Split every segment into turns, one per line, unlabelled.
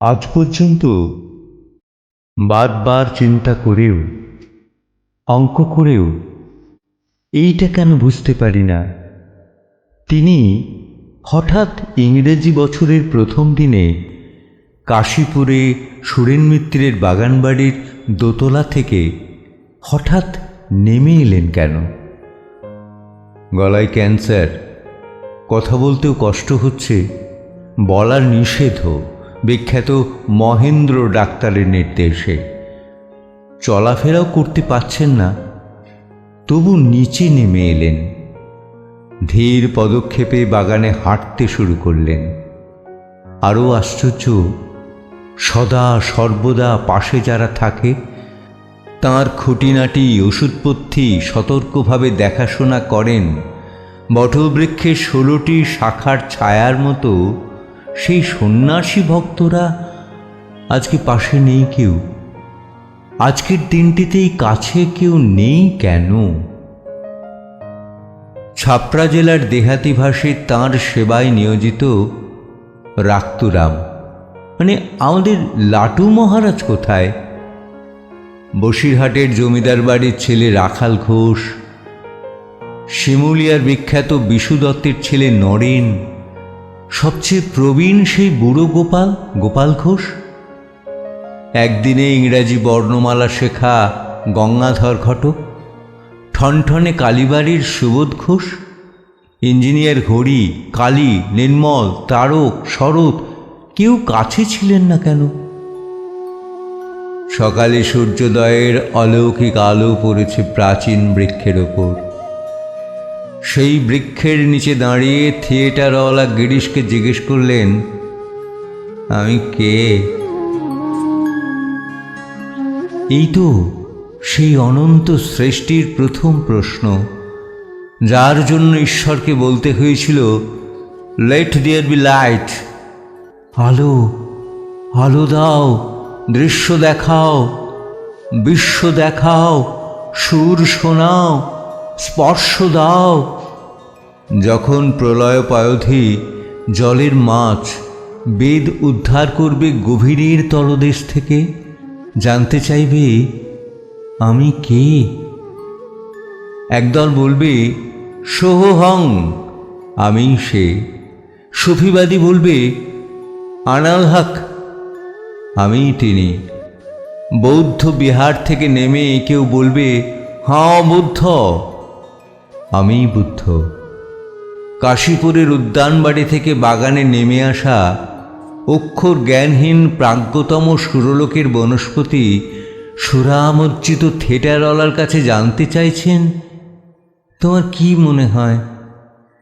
আজ পর্যন্ত বারবার চিন্তা করেও অঙ্ক করেও এইটা কেন বুঝতে পারি না। তিনি হঠাৎ ইংরেজি বছরের প্রথম দিনে কাশীপুরে সুরেন মিত্রের বাগানবাড়ির দোতলা থেকে হঠাৎ নেমে এলেন কেন? গলায় ক্যান্সার, কথা বলতেও কষ্ট হচ্ছে, বলার নিষেধ বিখ্যাত মহেন্দ্র ডাক্তারের নির্দেশে। চলাফেরাও করতে পারছেন না। তবু নিচে নেমে এলেন। ধীর পদক্ষেপে বাগানে হাঁটতে শুরু করলেন। আরও আশ্চর্য, সদা সর্বদা পাশে যারা থাকে, তাঁর খুঁটিনাটি ওষুধপথ্যি সতর্কভাবে দেখাশোনা করেন। বটবৃক্ষের ষোলোটি শাখার ছায়ার মতো সেই সন্ন্যাসী ভক্তরা আজকে পাশে নেই কেউ। আজকের দিনটিতেই কাছে কেউ নেই কেন? ছাপড়া জেলার দেহাতি ভাষে তাঁর সেবায় নিয়োজিত রাক্তুরাম। মানে আমাদের লাটু মহারাজ কোথায়? বসিরহাটের জমিদার বাড়ির ছেলে রাখাল ঘোষ, শিমুলিয়ার বিখ্যাত বিশু দত্তের ছেলে নরেন, সবচেয়ে প্রবীণ সেই বুড়ো গোপাল গোপাল ঘোষ? একদিনে ইংরাজি বর্ণমালা শেখা গঙ্গাধর ঘটক, ঠনঠনে কালীবাড়ির সুবোধ ঘোষ, ইঞ্জিনিয়ার হরি কালী, নির্মল, তারক, শরৎ, কেউ কাছে ছিলেন না কেন? সকালে সূর্যোদয়ের অলৌকিক আলো পড়েছে প্রাচীন বৃক্ষের ওপর। সেই বৃক্ষের নিচে দাঁড়িয়ে থিয়েটারওয়ালা গিরিশকে জিজ্ঞেস করলেন, আমি কে? এই তো সেই অনন্ত সৃষ্টির প্রথম প্রশ্ন, যার জন্য ঈশ্বরকে বলতে হয়েছিল লেট ডিয়ার বি লাইট আলো আলো দাও, দৃশ্য দেখাও, বিশ্ব দেখাও, সুর শোনাও, স্পর্শ দাও। যখন প্রলয় পায়ধি জলের মাছ বেদ উদ্ধার করবে গভীরের তলদেশ থেকে জানতে চাইবে, আমি কে? একদল বলবে, সোহং আমি সে। সুফিবাদী বলবে, আনাল হক, আমি তিনি। বৌদ্ধ বিহার থেকে নেমে কেউ বলবে, হাঁ বুদ্ধ, আমি বুদ্ধ। কাশীপুরের উদ্যানবাড়ি থেকে বাগানে নেমে আসা অক্ষর জ্ঞানহীন প্রাজ্ঞতম সুরলোকের বনস্পতি সুরামজ্জিত থিয়েটারওয়ালার কাছে জানতে চাইছেন? তোমার কি মনে হয়?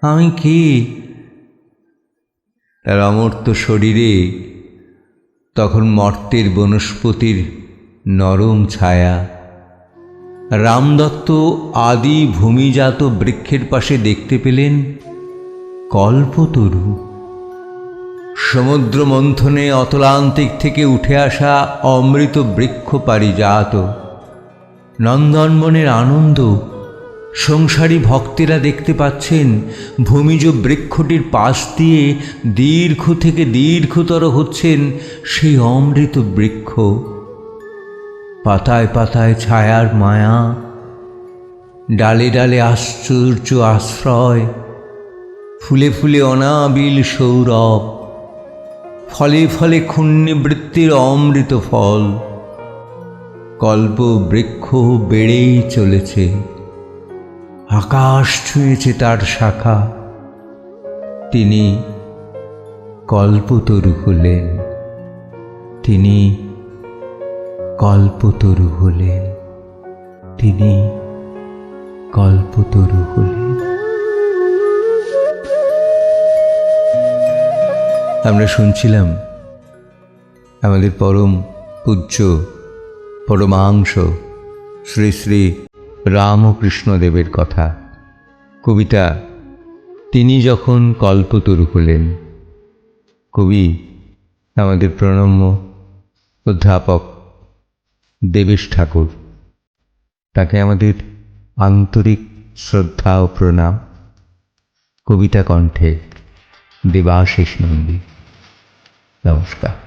আমি কি? তার অমর্ত্য শরীরে তখন মর্তের বনস্পতির নরম ছায়া। রামদত্ত আদি ভূমিজাত বৃক্ষের পাশে দেখতে পেলেন কল্পতরু। সমুদ্র মন্থনে অতলান্তিক থেকে উঠে আসা অমৃত বৃক্ষ পারিজাত। নন্দনবনের আনন্দ। সংসারী ভক্তেরা দেখতে পাচ্ছেন ভূমিজ বৃক্ষটির পাশ দিয়ে দীর্ঘ থেকে দীর্ঘতর হচ্ছেন সেই অমৃত বৃক্ষ পাতায় পাতায় ছায়ার মায়া। ডালে ডালে আশ্চর্য আশ্রয়। ফুলে ফুলে অনাবিল সৌরভ। ফলে ফলে ক্ষুণ্ণবৃত্তির অমৃত ফল। কল্প বৃক্ষ বেড়েই চলেছে। আকাশ ছুঁয়েছে তার শাখা। তিনি কল্পতরু হলেন। তিনি কল্পতরু হলেন। তিনি কল্পতরু হলেন। আমরা শুনছিলাম আমাদের পরম পূজ্য, পরমাংশ শ্রী শ্রী রামকৃষ্ণদেবের কথা। কবিতা, তিনি যখন কল্পতরু হলেন, কবি আমাদের প্রণম্য অধ্যাপক দেবেশ ঠাকুর, তাকে আমাদের আন্তরিক শ্রদ্ধা ও প্রণাম। কবিতা কণ্ঠে দেবাশিস নন্দী। নমস্কার।